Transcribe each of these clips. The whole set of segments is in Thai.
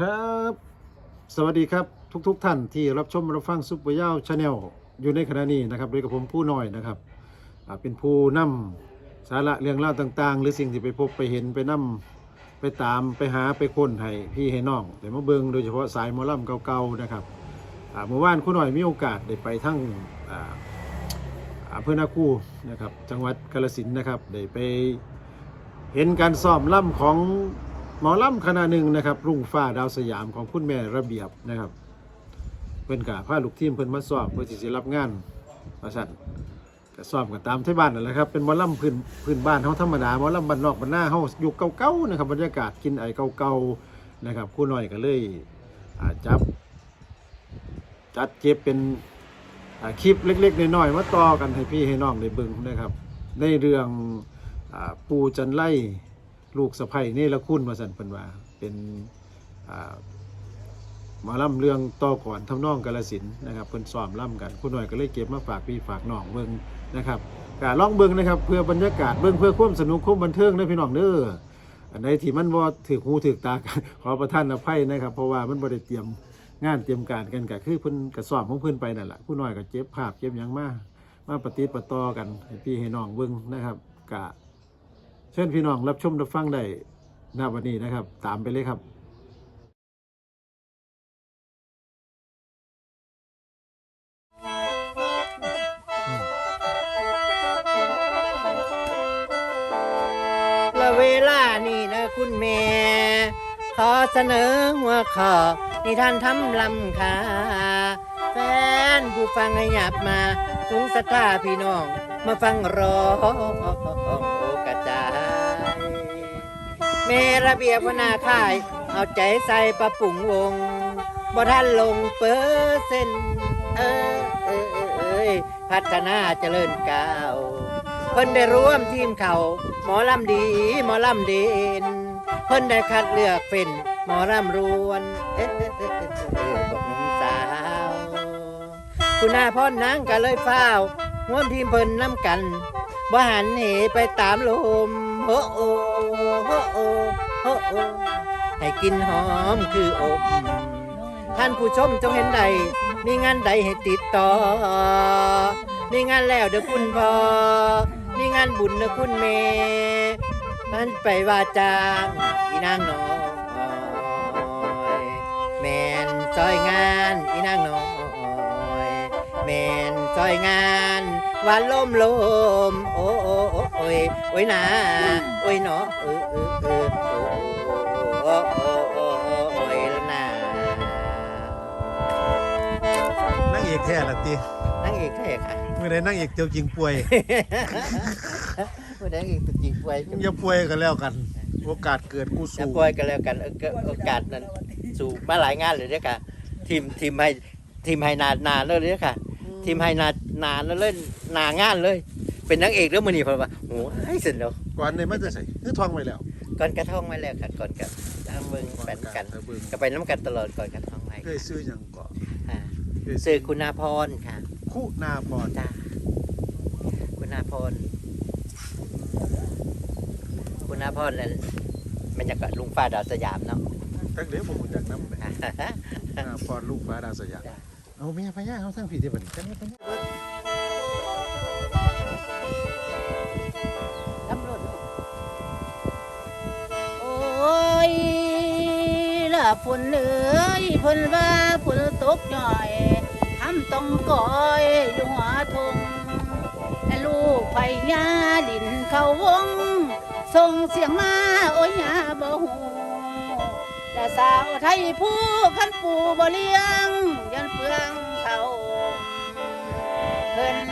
ครับ สวัสดีครับทุกๆทท่านที่รับชมรับฟังซุปเปอร์ย่าวชาแนลอยู่ในขณะนี้นะครับ โดยกับผมผู้น้อยนะครับเป็นผู้นำสาระเรื่องเล่าวต่างๆ หรือสิ่งที่ไปพบไปเห็นไปนํไปตามไปหาไปค้นให้พี่ให้น้อง แต่มาเบิงโดยเฉพาะสายมอลำเก่าๆนะครับเมื่อวานคุณหน่อยมีโอกาสได้ไปทั้งอ่าอำเภอนาคูนะครับจังหวัดกาฬสินนะครับได้ไปเห็นการซ้อมล่ำของ หมอล่ำคณะหนึ่งนะครับ รุ่งฟ้าดาวสยามของคุณแม่ระเบียบนะครับเพิ่นกะพาลูกทีมเพิ่นมาซ้อมเพื่อที่จะรับงานประชันก็ซ้อมกันตามที่บ้านนั่นแหละครับเป็นหมอล่ำพื้นพื้นบ้านเฮาธรรมดาหมอล่ำบ้านนอกบ้านหน้าเฮาอยู่เก่าๆนะครับบรรยากาศกินไอเก่าๆนะครับคู่น้อยก็เลยอาจับจัดเก็บเป็นคลิปเล็ก ๆน้อยๆมาต่อกันให้พี่ให้น้องได้เบิ่งนะครับ ในเรื่องอปูจันไล่ ลูกสะใภ้เนรคุณมาสันเพิ่นว่าเป็นหมาล่ำเรื่องต่อก่อนทำนองกาลสินนะครับเพิ่นซ้อมล่ำกันคุณหน่อยก็เลยเก็บมาฝากพี่ฝากน้องเบิ่งนะครับกลองเบิ่งนะครับ เพื่อบรรยากาศเบิ่งเพื่อความสนุกความบันเทิงนะพี่น้องเด้ออันที่มันบ่ถือหูถือตากันขอประท่านอภัยนะครับ เพราะว่ามันบ่ได้เตรียมงานเตรียมการกันก็คือเพิ่นก็ซ้อมของเพิ่นไปนั่นแหละผู้น้อยก็เจ็บภาพเจ็บหยังมามาปฏิดปต่อกันให้พี่ให้น้องเบิ่งนะครับกะ เชิญพี่น้องรับชมรับฟังได้ณวันนี้นะครับ ตามไปเลยครับและเวลานี่นะคุณแม่ ขอเสนอหัวข้อนิทานทำลำคาแฟนผู้ฟังให้หยับมาสูงสตาพี่น้อง มาฟังรอโอกระจาย เมระเบียบวนาค่าย เอาใจใส่ปรับปรุงวงบ่ท่านลงเปอร์เซ็นเออเออเออเอยพัฒนาเจริญก้าวเพิ่นได้ร่วมทีมเขาหมอลำดี หมอลำเด่นเพิ่นได้คัดเลือกเป็นหมอลำรวนเอ๊ะเออเออบอกนุ่มสาว คุณอาพ่อนางก็เลยฟ้าร่วมทีมเพิ่นน้ำกันบ่หันเหไปตามลม โฮโอโฮโอโฮโอให้กินหอมคืออบ ท่านผู้ชมจงเห็นใด มีงานใดให้ติดต่อ มีงานแล้วเด้อคุณพ่อ มีงานบุญเด้อคุณแม่มันไปว่าจ้างอีนางน้อยแมนซอยงานอีนางน้อยแมนซอยงานวันลมลมโอ้โอ้โอ้โอ้ยโอ้ยนาโอ้ยเนาะเออเออเออโอ้โอ้โอ้โอ้โอ้ยละนานั่งเอกแท้ละตีนั่งเอกแท้ค่ะเมื่อใดนั่งเอกเจียวจริงป่วยผู้ใดอีกตัวจริงป่วยอย่าป่วยกันแล้วกัน โอกาสเกิดกูจะสูงป่วยกันแล้วกันเออก็โอกาสนั้นสู่มาหลายงานเลยเด้อค่ะทีมทีมให้ทีมให้นานนานเลยเด้อค่ะทีมให้นานนานแล้วเล่นนางานเลย เป็นนางเอกแล้วมือนี่เพราะว่าโอ้ยเสร็จแล้วก่อนในมันจะใส่คือทองไว้แล้วก่อนกระท่องมาแล้วค่ะก่อนกับเอาเบิ่งแปนกันเออเบิ่งก็ไปน้ำกันตลอดก่อนกระท่องไปเคยซื้อหยังก่อนค่ะเคยซื้อคุณาพรค่ะคู่นาพรจ้าคุณาพรคุณาพรนั่นมันจะกับลุงฟ้าดาวสยามเนาะตั้งเดี๋ยวผมจากน้ำเลยนาพรลูกฟ้าดาวสยามจ้ะเอาเมียพญาเขาทั้งผีที่บัดนจังเลยพญา อยละฝนเอ้ยฝนว่าฝนตกหน่อยทำต้องก่อยอยู่หัวทงและลูกไฟยาดินเขาวงส่งเสียงมาโอ้ยยาบ่หูและสาวไทยผู้ขันปูบ่เลี้ยงยันเปลืองเขาเพิ่น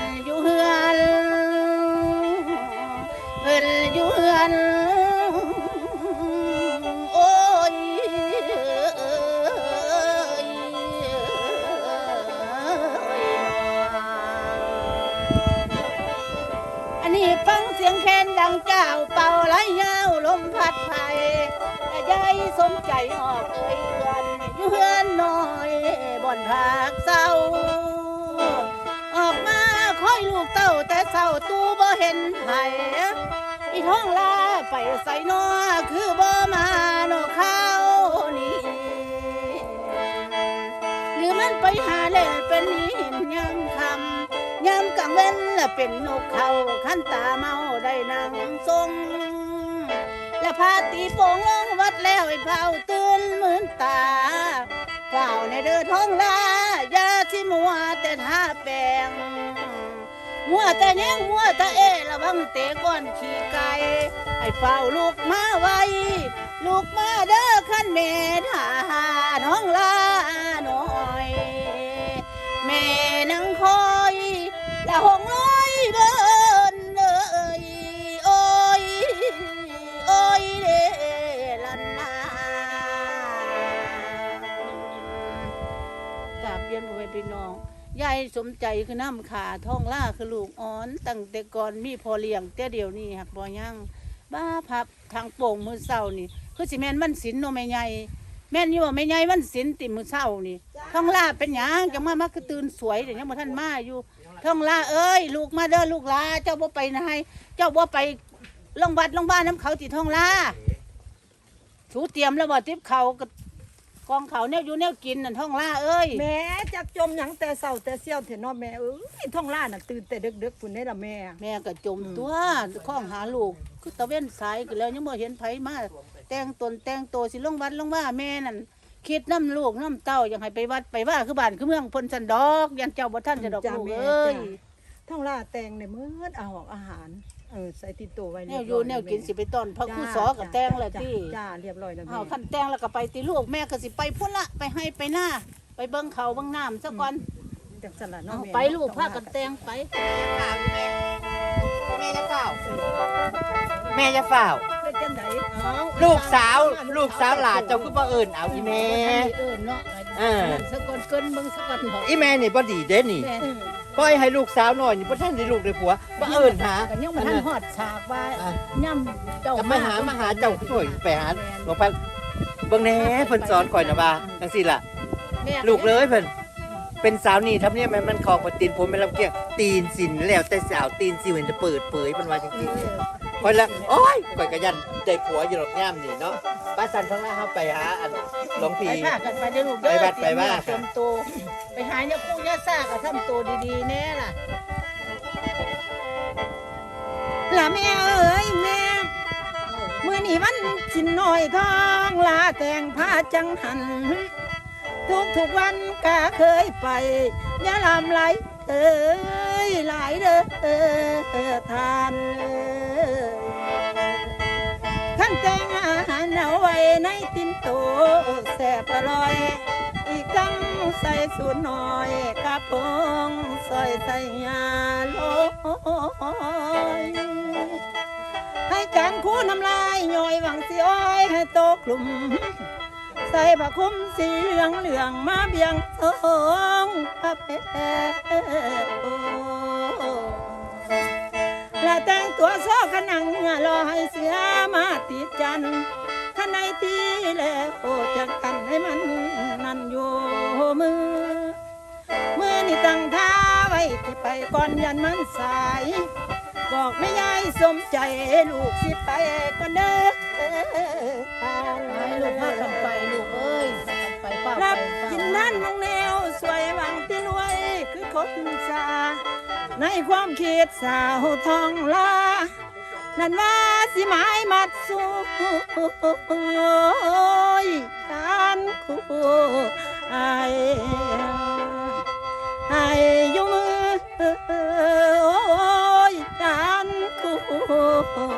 ไปหาเล่เป็นหินยามคำยามกังเว้นและเป็นนกเขาขั้นตาเมาได้นางทรง และพาตีโป่งลงวัดแล้วไอ้เผาตื่นมื่นตาเฝ้าในเดือห้องลายาที่มัวแต่ท่าแปงมัวแต่เนี้ยมัวแต่เอระวังเตะก้อนขี่ไก่ไอ้เฝ้าลูกมาไวลูกมาเด้อขั้นเมธาห้องลา สมใจคือน้ำขาท้องล่าคือลูกอ่อนตั้งแต่ก่อนมีพอเลี้ยงแต่เดี๋ยวนี้หักบ่ยังบ้าพับทางโป่งมือเศร้านี่ คือสิแม่นมันสินโนแม่ใหญ่แม่นอยู่ว่าแม่ใหญ่มันสินติมือเศร้านี่ท้องล่าเป็นหยังจังมามาคือตื่นสวยเดี๋ยวยังบ่ทันมาอยู่ท้องล่าเอ้ยลูกมาเด้อลูกหลาเจ้าบ่ไปไหนเจ้าบ่ไปโรงวัดโรงบ้านน้ำเขาติท้องล่าสูเตรียมแล้วบ่ติบเขากั บกองเขาแนวอยู่แนวกินนั่นท้องล่าเอ้ยแม่จักจมหยังแต่เศร้าแต่เสี้ยวเถอะเนาะแม่เอ้ยท่องล่าน่ะตื่นแต่ดึกๆพุ่นได้ละแม่ แม่ก็จมตัวข้องหาลูกคือตะเว้นสายก็แล้วยังบ่เห็นไผมาแต่งตนแต่งโตวสิลงวัดลงว่าแม่นั่นคิดน้ำลูกน้ำเต้าอยากให้ไปวัดไปว่าคือบ้านคือเมืองเพิ่นสันดอก ยันเจ้าบ่ท่านจะดอกจ้าลูกแม่เอ้ยจ้าท่องล่าแต่งในมื้อเอาออกอาหาร เออใส่ติดตัวไว้แนเรีวยบอยู่ร้แนวกินสิไปต้อนพระครูสอกับจ้าแต่งละจ้าที่จ้าเรียบร้อยแล้วแม่เอาคันแต่งแล้วก็ไปตีลูกแม่ก็สิไปพุ่นละไปให้ไปหน้า ไปเบิ่งเขาเบิ่งน้ำซะก่อนจังซั่นล่ะเอาเนาะแม่ไปลูกพากันแต่งไปแม่จะเฝ้าแม่จะเฝ้าเป็นจังได๋เอาลูกสาวลูกสาวหลานเจ้าคือบ่เอิ้นเอาอีแม่เอิ้นเนาะเออสะก่อนเกินเบิ่งสะก่อนเถอะอีแม่นี่บ่ดีเด้นี่แม่เออ ปล่อยให้ลูกสาวน้อยนี่บ่ทันได้ลูกได้ผัวบ่เอิ้นหากันยังมาทันหอดฉากว่าอะย่ำเจ้าจะมาหามาหาเจ้าช่วยไปหาหลวงพ่อเบิ่งแหน่เพิ่นสอนข่อยนะว่าจังซี่ล่ะแม่ลูกเลยเพิ่นเป็นสาวนี่ทำเนี่ยมันมันของปตีนผมเป็นลำเกียงตีนสินแล้วแต่สาวตีนสิเห็นจะเปิดเผยเพิ่นว่าจังซี่ ข่อยละโอ้ยข่อยก็ยันได้ผัวอยู่ดอกย่ามนี่เนาะป้าสันข้างหน้าเฮาไปหาอันหลวงพี่ไปพากันไปเด้อลูกเด้อไปวัดไปว่า เตรียมตัวไปหาเนี่ยปู่ย่าซ่าก็ทำตัวดีๆแน่ล่ะ ละแม่เอ้ยแม่มื้อนี้วันสินน้อยทองลาแต่งผ้าจังหัน ทุกทุกๆวันก็เคยไปอยาลำไหลเอ้ยหลายเด้อทานเอ้ยขั้น แต่งอาหารเอาไว้ในตินโตแสบอร่อย อีกตั้งใส่สูตรหน่อยกระปงซอยใส่ยาโลยให้การคู่น้ำลายย่อยหวังสิอ้อยให้โตกลุ่ม ใส่ผ้าคลุมสีเหลืองเหลืองมาเบียงทองพระเพโอ แต่งตัวโซขนังรอให้เสียมาติดจันข้างในทีแล้วโอจะกันให้มันนั่นอยู่มือ มือนี่ตั้งท่าไว้ที่ไปก่อนยันมันสาย บอกไม่ยายสมใจลูกสิไปก่อนเด้อให้ลูกพากันไปลูกเอ้ยไปเฝ้าไปรับเฝ้ากินนั่นมองแนวสวยวังที่รวยคือคนสา ในความคิดสาวทองลานั่นว่าสิหมายมัดสู้ยการคู่ไอไออยู่มือโอ้ยการคู่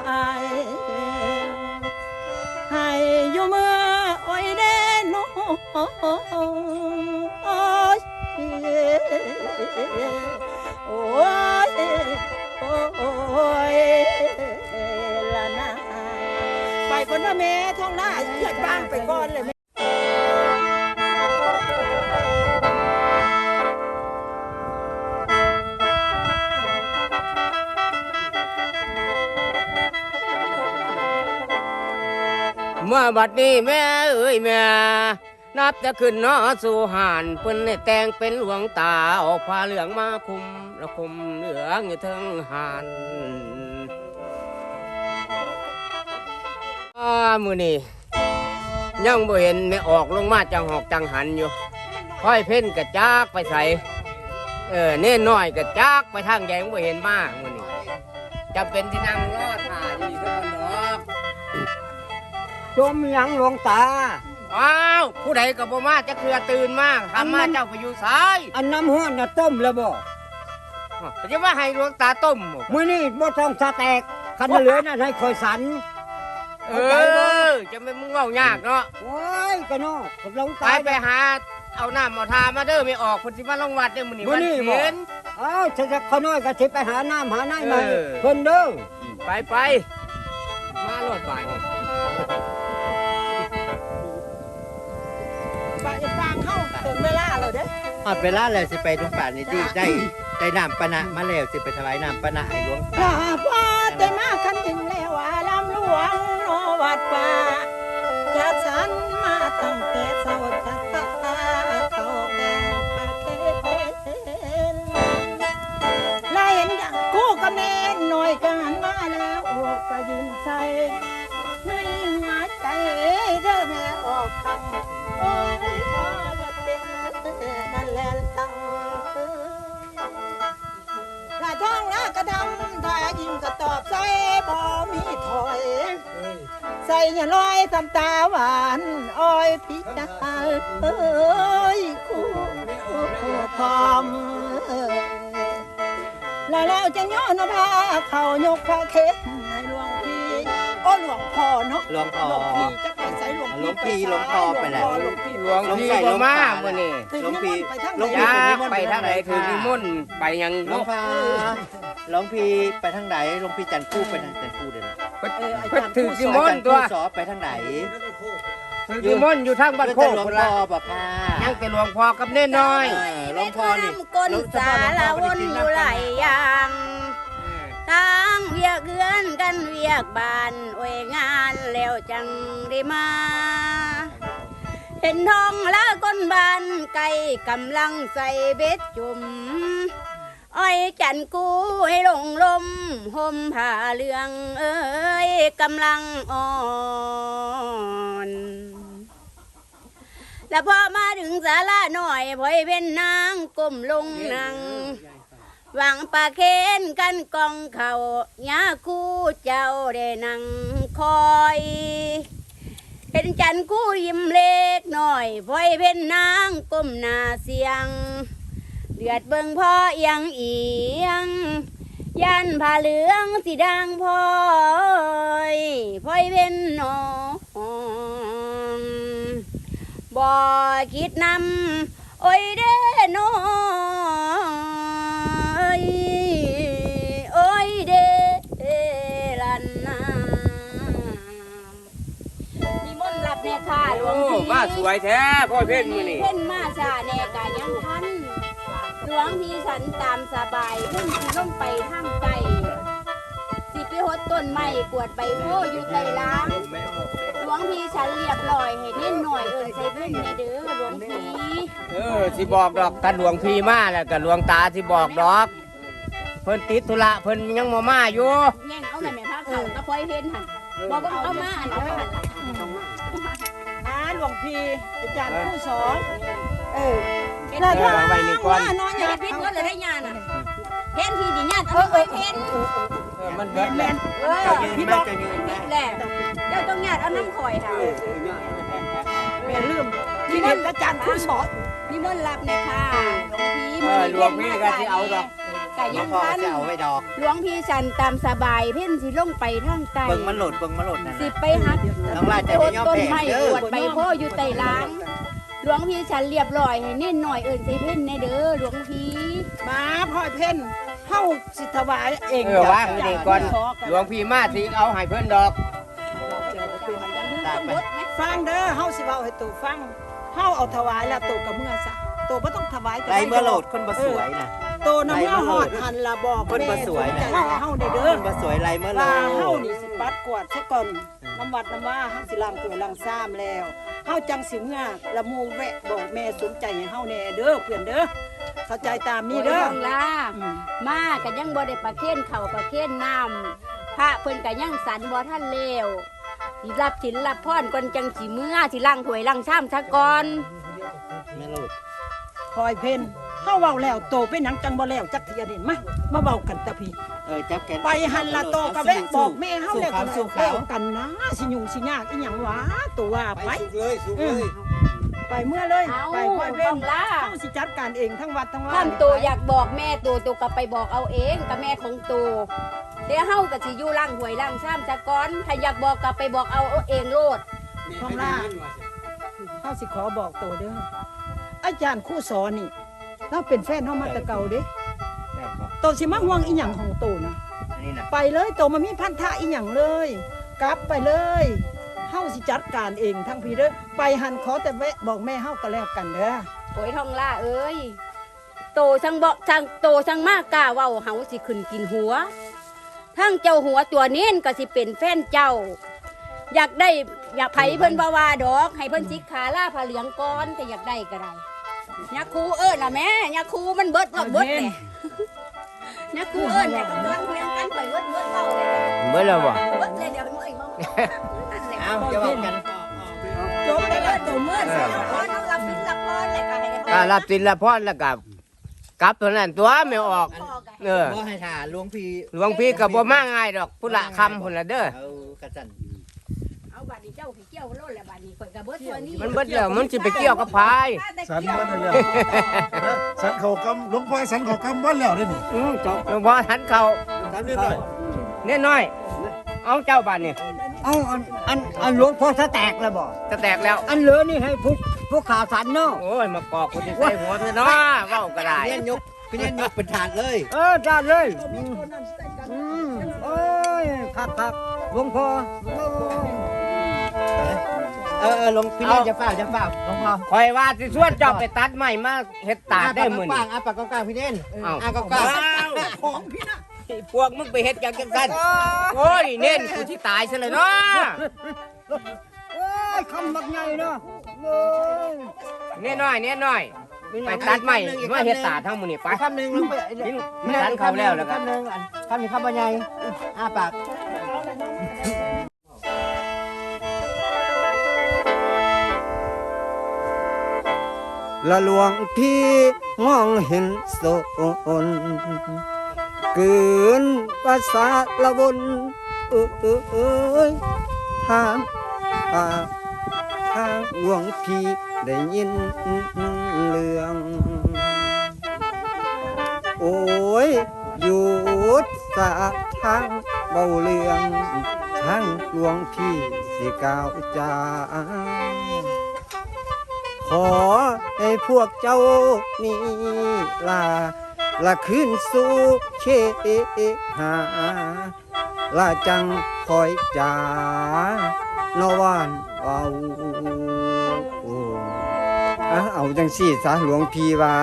ไอให้อยู่มือโอ้ยเด้นโอ้ย โอ้ยโอ้ยละนะไปคนนะแม่ท้องหน้าเลือดบ้างไปก่อนเลยเมื่อบัดนี้แม่เอ้ยแม่ นับจะขึ้นนอสู่หานเพิ่นแต่งเป็นหลวงตาออกผ้าเหลืองมาคุม และคุมเหลืองอยู่เทิงหานอ่ามือนี้ยังบ่เห็นไม่ออกลงมาจังหอกจังหันอยู่ค่อยเพ่นกระจากไปใส่เออเน่นน้อยก็จักไปทางใหญ่บ่เห็นมามื้อนี้จะเป็นที่นั่งรอท่าอยู่นี่ทุกคนดอกจมหยังหลวงตาอ้าวผู้ใดก็บ่มาจะเครือตื่นมาทำมาเจ้าไปอยู่ซ้ายอันน้ำห้อนน่ะต้มแล้วบ่ก็ จะว่าให้หลวงตาต้มบ่มื้อนี้บ่ต้องสะแตกคันเหลือน่ะให้คอยสันเออจะไม่มึงเว้ายากเนาะโอ้ยกะเนาะหลวงไปตาไปหาเอาน้ำเอาทามาเด้อไม่ออกเพิ่นสิมาลงวัดเด้อมื้อนี้มื้วัอนนี้บ่เพ็ญเอ้าจะจะเขาน้อยก็สิไปหาน้ำหาน้ำมาเออ เพิ่นเด้อ ไปไปมาโลดไปนี่ไปฟังเข้าถึงเวลาแล้วเด้อ ฮอดเวลาแล้วสิไปตรงป่านนี้ที่ได้ ได้น้ำปะนะมาแล้วสิไปถวายน้ำปะนะให้หลวงลาพ่อแต่มาคันถึงแล้วว่าลำหลวงโนวัดป่าจัดสรรมาตั้งแต่เช้าจะตาเขาแต่ประเคนลาเห็นอย่างกูกับแม่หน่อยกันมาแล้วโอ้ก็ยิ้มใส่ในหัวใจเด้อแม่ออกคำโอ้ยพ่อจะเป็นนั่นแหละตั้ง ใส่อย่าลอยทำตาหวานอ้อยพิจารเอ้ยคู่พร้อมแล้วแล้วจะย้อนพาเขายกพระเข็มในหลวงพี่โอ้หลวงพ่อเนาะหลวงพ่อ พี่จะไปใส่หลวงหลวงพี่หลวงพ่อไปแล้วหลวงพี่หลวงพี่บ่มามื้อนี้หลวงพี่หลวงพี่ไปทางไหนถือนิมนต์ไปยังหลวงพ่อหลวงพี่ไปทางไหนหลวงพี่จันทร์คู่ไปทางจันทร์คู่เด้อนะ เพิ่นเอออาเพิ่นจารย์ถือผู้นิสมอนนต์ตัวสอไปทางไหนถือนิมนต์อยู่ทางบ้านโคกหลวงพุ่นพ่ละอบอกค่ะ ยังแต่หลวงพ่อกับเน่นน้อยเออหลวงพ่อนี่น้ำก้นสารวนอยู่หลายอย่างตั้งเวียกเกือนกันเวียกบานโอ้ยงานแล้วจังได้มา เห็นทองละก้นบานไก่กำลังใส่เบ็ดจุ่ม อ้อยจันกูให้ลงลมห่มผ้าเหลือง เอ้ยกำลังอ่อนแล้วพอมาถึงศาลาหน่อยพอยเป็นนางก้มลงนั่งหวังปลาเค้นกันกองเขายาคู่เจ้าได้นั่งคอยเห็นจันกู้ยิ้มเล็กหน่อยพอยเป็นนางก้มหน้าเสียง ดือดเบิ่งพ่อเอียงเอียงยันผ้าเหลืองสีดังพลอยพลอยเป็นน้องบ่คิดนำโอ้ยเด้อน้อยโอ้ยเด้อลันนานิมนต์รับแน่ค่ะหลวงโอ้พี่มาสวยแท้พ่อเพ่นมื้อนี้เพ่นมาชาแน่กายังทันห ลวงพี่ฉันตามสบายเพิ่นสิลงไปทางไกลสิไปหดต้นไม้กวดใบโพอยู่ใจล้างหลวงพี่ฉันเรียบร้อยให้เน้นหน่อยเอินใส่เพิ่นในเด้อหลวงพี่เออสิบอกดอกถ้าหลวงพี่มาแล้วก็หลวงตาสิบอกดอก เพิ่นติดธุระเพิ่นยังบ่มาอยู่แย่งเอาแม่แม่พาเขาก็พอยเห็นหั่นบอกว่าเอามาอันเอามาหั่นอ่าหลวงพี่อาจารย์ผู้สอนเออ เออเอาไว้นี่ก่อน นอนอย่าพิษก็เลยได้ยาน่ะเห็นที่ดิญาติเออเออเห็นเออมันเบิดแล้วเออพี่แม่บอกจะยืนแม่แหละเดี๋ยวต้องญาติเอาน้ำข่อยค่ะแม่ลืมที่เด็กอาจารย์ผู้สอนพี่มนต์รับเนี่ยค่ะหลวงพี่เออหลวงพี่ก็สิเอาดอกไก่หลวยังงพ่อทันจะเอาไว้ดอก หลวงพี่ฉันตามสบายเพ่นสิลงไปทางใต้เบิ่งมันโหลดเบิ่งมันโหลดนั่นสิน่ะไปหัก น้องลาจะได้ตย่อต้นแผ่ไม้เด้กอวดใบโพอยู่ใต้ล้าง หลวงพี่ฉันเรียบร้อยให้เน้นหน่อยเอินใส่เพ่นในเด้อหลวงพี่มาพ่อเพ่นเฮาสิถวายเองเออว่างไว้นี่ก่อนหลวงพี่มาสิเอาให้เพิ่นดอกฟังเด้อเฮาสิเว้าให้ตู่ฟังเฮาเอาถวายแล้วตู่กับเมื่อซะตู่บ่ต้องถวายก็ไรด้เมื่อโหลดคนบ่สวยน่ะตู่นำเมื่อฮอดหันละบอกคนบ่สวยแม่น่ะสนใจให้เฮาได้เด้คอนบ่สวยไรเมื่อโหลว่าดเฮานี่สิปัดกวาดซะก่อนน้ำวัดน้ำว่าเฮาสิล้างถ้วยล้างซ้ำแล้ว เฮาจังสิเมื่อละหมู่แวะบอกแม่สนใจให้เฮาแน่เด้อเพื่อนเด้อเข้าใจตามนี้เด้อต้องลาอืมมากันยังบ่ได้ประเคนเข่าประเคนน้ำพระเพิ่นกันยังสันบ่ท่านเลวสิรับสินรับพรก่อนจังสิเมื่อสิล้างถ้วยล้างชามซะก่อนแม่โหลดคอยเพ่น เฮาเว้าแล้วโตเป็นหยังจังบ่แล้วจักเทียเด่นมามาเว้ากันตะพี่ เออจับแกนไปหันละโตกะแวะบอกแม่เฮาแล้วก็สู้แล้เขาวกันนะสิยุ่งสิยากอีหยังวะตัวว่าไปเลยสู้เลย ไปเมื่อเลย เอาไปค่อยเว้ต้นองล่าเฮาสิจัดการเองทั้งวัดทั้งว่าท่านตัวอยากบอกแม่ตัวตัวก็ไปบอกเอาเองกับแม่ของตัวเดี๋ยวเฮาก็สิอยู่ล่างหวยล่างซ้ำจะก้อนถ้าอยากบอกก็ไปบอกเอาเองโลด ท้องล่าเฮาสิขอบอกโตเด้ออาจารย์ครู่สอนนี่ เราเป็นแฟนเฮามาแต่เก่าเด้แบบบอกโตสิมาห่วงอีหยังของโตนะอันนี้นะไปเลยโตมามีพันธะอีหยังเลย กลับไปเลยเฮาสิจัดการเองทั้งพี่เด้อไปหันขอแต่แวะบอกแม่เฮาก็แล้วกันเด้อ โอ้ยทองล่าเอ้ย โตช่างบอกช่างโตช่างมากกล้าเว้าเฮาสิขึ้นกินหัว ทั้งเจ้าหัวตัวเน้นก็สิเป็นแฟนเจ้า อยากได้อยากไผเพิ่นบ่ว่าดอก ให้เพิ่นจิกขาล่าผ้าเหลืองก่อนแต่อยากได้ก็ได้ ยาคูเอิ้นล่ะแม่ยาคูมันเบิดว่าเบิดแหละยาคูเอิ้นแต่ก็เบิดเพียงกันไปเบิดเบิดเว้าเลยเมื่อแล้วบ่เบิดเลยเดี๋ยวมื้ออีกบ่นั่นแหละเอาจะบอกกันจบเลยเบิดตัวมื้อใส่ละครเอารับผิดรับพรเลยก็ให้ก็รับสินรับพรแล้วก็กลับเท่านั้นตัวไม่ออกเออบ่ให้ถ่าหลวงพี่หลวงพี่ก็บ่มาง่ายดอกพุทธคำพุ่นละเด้อเอากระสัน เอาบัดนี้เจ้าขี้เกี่ยวโลดแล้วบัดนี้ข่อยก็เบิดตัวนี้มันเบิดแล้วมันสิไปเกี่ยวกับพายสันมันนั่นแหละสันเขากำหลวงพ่อสันเขากำบ้านแล้วเด้นี่อืมจบหลวงพ่อทันเขาทำนิดหน่อยเน่น้อย เอาเจ้าบ้านนี่เอาอันอันอันหลวงพ่อสแตกแล้วบ่จะแตกแล้ว อันเหลือนี่ให้ผู้ผู้ข่าวสารเนาะโอ้ยมากอกกูจะใส่หัวเธอเนาะเว้าก็ได้พี่เน้นยกพี่เน้นยกเป็นถาดเลย เออจ้าเลยอืมโอ้ยครับครับหลวงพ่อโอ้ย เออเออหลวงพี่เน้นจะฝ้าจะฝ้าหลวงพ่อคอยว่าสิส่วนเจ้าไปตัดไม้มาเฮ็ดตาดได้มื้อกนี้ว้างอะปากกว้างๆพี่เน้นเอ้าอะกว้างๆของพี่นะไอ้พวกมึงไปเฮ็ดหยังจังซั่นโอ้ยเน้นกูสิตายซะเลยเนาะโอ้ยคำบักใหญ่เนาะโอ้ยเน่น้อยเน่น้อยไปตัดไม้มาเฮ็ดตาดทั้งมื้อนี้ไป คำหนึ่งลงไปกินมันทันเขาแล้วแล้วก็คำหนึ่งอันคำนี้คำว่าไงอ้าปาก ละหลวงพี่มองเห็นโซนเกินภาษาละวนเออเออเอยทางปาทางหลวงพี่ได้ยินเรื่องโอ้ยหยุดสาทางเบาเรื่องทางหลวงพี่สิกล่าวจา ขอให้พวกเจ้านี่ลาละขึ้นสู่เชหาลาจังคอยจานวานเบาเอาจังสี่สาหลวงพีว่า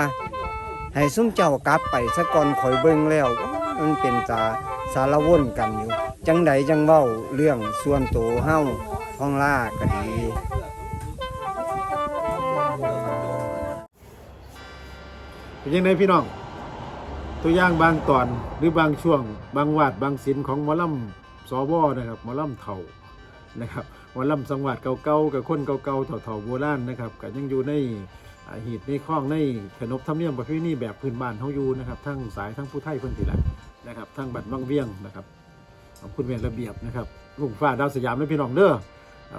ให้ซุ้มเจ้ากลับไปสะก่อนคอยเบิ่งแล้ว มันเป็นสาสารวนกันอยู่ จังใดจังเว้าเรื่องส่วนตัวเฮ้าท้องล่าก็ดี ยังไงพี่น้อง ตัวอย่างบางตอนหรือบางช่วง บางวาดบางศิลป์ของมอลำสวนะครับมอลำเถ่านะครับมอลำสังวาดเก่าๆกับคนเก่าๆเถ่าๆโบราณนะครับก็ยังอยู่ในหีดในคล้องในขนบธรรมเนียมประเพณีแบบพื้นบ้านเฮาอยู่นะครับทั้งสายทั้งผู้ไทยเพิ่นทีละนะครับทั้งบัดวังเวียงนะครับขอบคุณเวียนระเบียบนะครับลุงฟ้าดาวสยามและพี่น้องเด้อ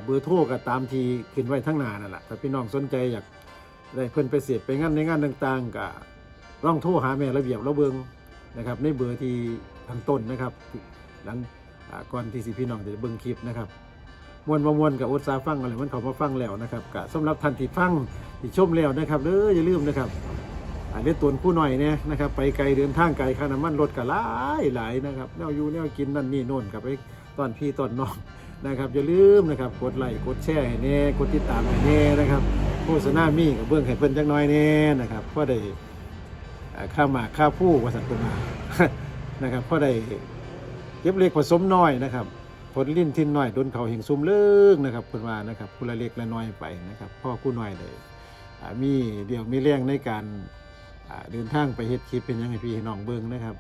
เบอร์โทรก็ตามทีขึ้นไว้ทั้งหน้านั่นแหละถ้าพี่น้องสนใจอยากได้เพิ่อนไปเสียไปงานในงานต่างๆก็ ลองโทรหาแม่ระเบียบระเบิงนะครับในเบอร์ที่ทางต้นนะครับหลังก่อนที่สิพี่น้องจะเบิ่งคลิปนะครับมวนบ่มวนกับอดซาฟังอะไรมันเขามาฟังแล้วนะครับก็สำหรับท่านที่ฟังที่ชมแล้วนะครับเด้ออย่าลืมนะครับอ่าเลือดตวนผู้หน่อยเนี่ยนะครับ ไปไกลเดินทางไกลค่าน้ำมันรถก็หลายหลายนะครับแนวอยู่แนวกินนั่นนี่โน่นกับไปตอนพี่ตอนน้องนะครับอย่าลืมนะครับกดไลค์กดแชร์ให้แน่กดติดตามให้แน่นะครับโฆษณามีกับเบื้องให้เพิ่นจักหน้อยแน่นะครับเพราะได้อ่า ข้าวหมากข้าวผู้วาสันตมานะครับเพราะได้เก็บเล็กผสมน้อยนะครับผลลิ้นทินน้อยโดนเขาเห็งซุ่มเลิกนะครับคุณว่านะครับคุณละเล็กละน้อยไปนะครับพ่อคู่น้อยเลยมีเดี๋ยวมีแรงในการเดินทางไปเฮ็ดคลิปเป็นยังไงพี่ให้น้องเบิ้งนะครับ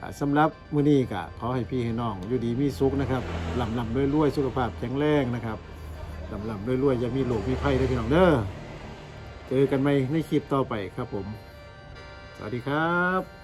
อ่าสำหรับมื้อนี้ก็ขอให้พี่ให้น้องอยู่ดีมีสุขนะครับลำลำรวยๆสุขภาพแข็งแรงนะครับลำลำรวยๆอย่ามีโรคมีภัยเด้อพี่น้องเด้อเจอกันไหมในคลิปต่อไปครับผม สวัสดีครับ